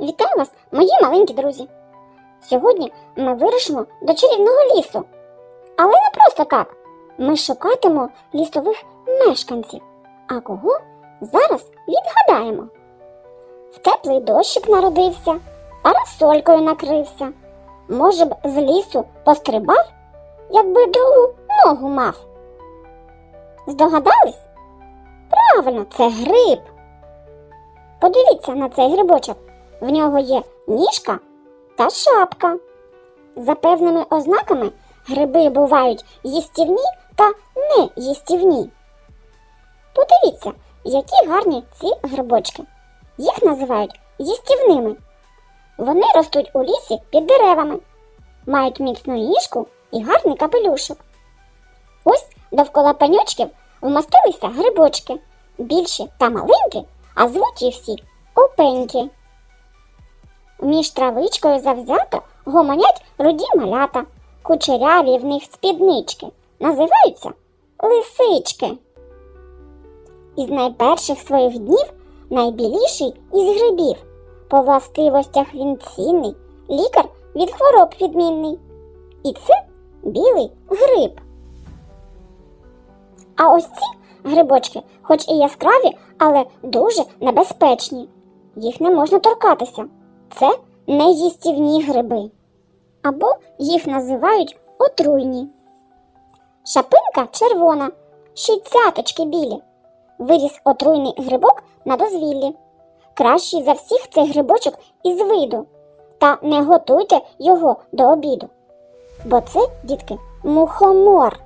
Вітаю вас, мої маленькі друзі! Сьогодні ми вирушимо до чарівного лісу. Але не просто так. Ми шукатимо лісових мешканців. А кого зараз відгадаємо? В теплий дощик народився, парасолькою накрився. Може б, з лісу пострибав, якби довгу ногу мав. Здогадались? Правильно, це гриб. Подивіться на цей грибочок. В нього є ніжка та шапка. За певними ознаками гриби бувають їстівні та неїстівні. Подивіться, які гарні ці грибочки. Їх називають їстівними. Вони ростуть у лісі під деревами, мають міцну ніжку і гарний капелюшок. Ось довкола паньочків вмостилися грибочки, більші та маленькі, а звуть всі опеньки. Між травичкою завзято гомонять руді малята, кучеряві в них спіднички, називаються лисички. Із найперших своїх днів найбіліший із грибів. По властивостях він цінний, лікар від хвороб відмінний. І це білий гриб. А ось ці грибочки, хоч і яскраві, але дуже небезпечні. Їх не можна торкатися. Це неїстівні гриби. Або їх називають отруйні. Шапинка червона, ще й цяточки білі. Виріс отруйний грибок на дозвіллі. Кращий за всіх цей грибочок із виду. Та не готуйте його до обіду. Бо це, дітки, мухомор.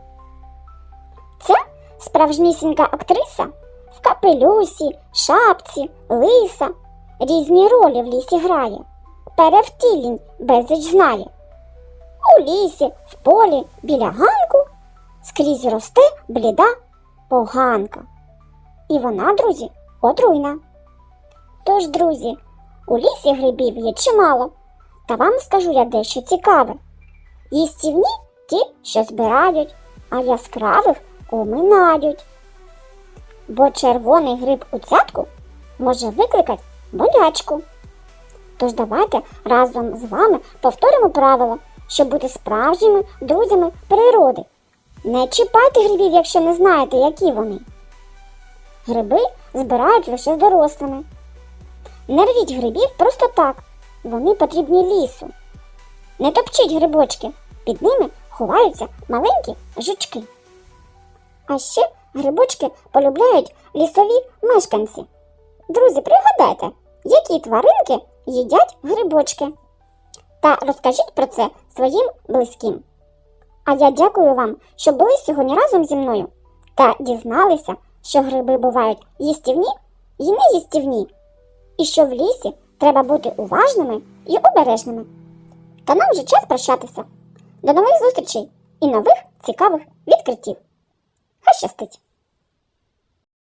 Ця справжнісінька актриса в капелюсі, шапці, лиса різні ролі в лісі грає, перевтілінь безліч знає. У лісі, в полі, біля ганку скрізь росте бліда поганка. І вона, друзі, отруйна. Тож, друзі, у лісі грибів є чимало, та вам скажу я дещо цікаве. Їстівні ті, що збирають, а яскравих оминають. Бо червоний гриб у цятку може викликати болячку. Тож давайте разом з вами повторимо правило, щоб бути справжніми друзями природи. Не чіпайте грибів, якщо не знаєте, які вони. Гриби збирають лише з дорослими. Не рвіть грибів просто так, вони потрібні лісу. Не топчіть грибочки, під ними ховаються маленькі жучки. А ще грибочки полюбляють лісові мешканці. Друзі, пригадайте, які тваринки їдять грибочки. Та розкажіть про це своїм близьким. А я дякую вам, що були сьогодні разом зі мною та дізналися, що гриби бувають їстівні і неїстівні, і що в лісі треба бути уважними і обережними. Та нам вже час прощатися. До нових зустрічей і нових цікавих відкриттів. Хай щастить!